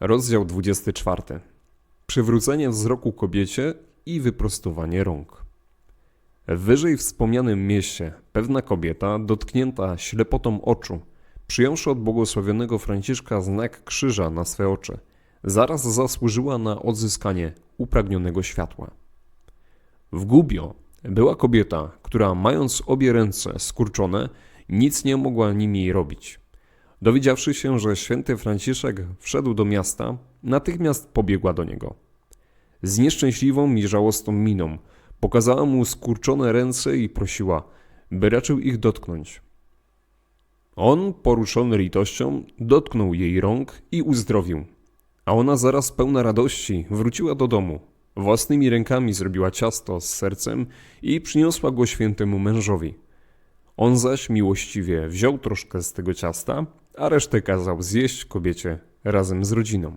Rozdział 24. Przywrócenie wzroku kobiecie i wyprostowanie rąk. W wyżej wspomnianym mieście pewna kobieta, dotknięta ślepotą oczu, przyjąwszy od błogosławionego Franciszka znak krzyża na swe oczy, zaraz zasłużyła na odzyskanie upragnionego światła. W Gubio była kobieta, która mając obie ręce skurczone, nic nie mogła nimi robić. Dowiedziawszy się, że święty Franciszek wszedł do miasta, natychmiast pobiegła do niego. Z nieszczęśliwą i żałosną miną pokazała mu skurczone ręce i prosiła, by raczył ich dotknąć. On, poruszony litością, dotknął jej rąk i uzdrowił. A ona zaraz pełna radości wróciła do domu. Własnymi rękami zrobiła ciasto z sercem i przyniosła go świętemu mężowi. On zaś miłościwie wziął troszkę z tego ciasta, a resztę kazał zjeść kobiecie razem z rodziną.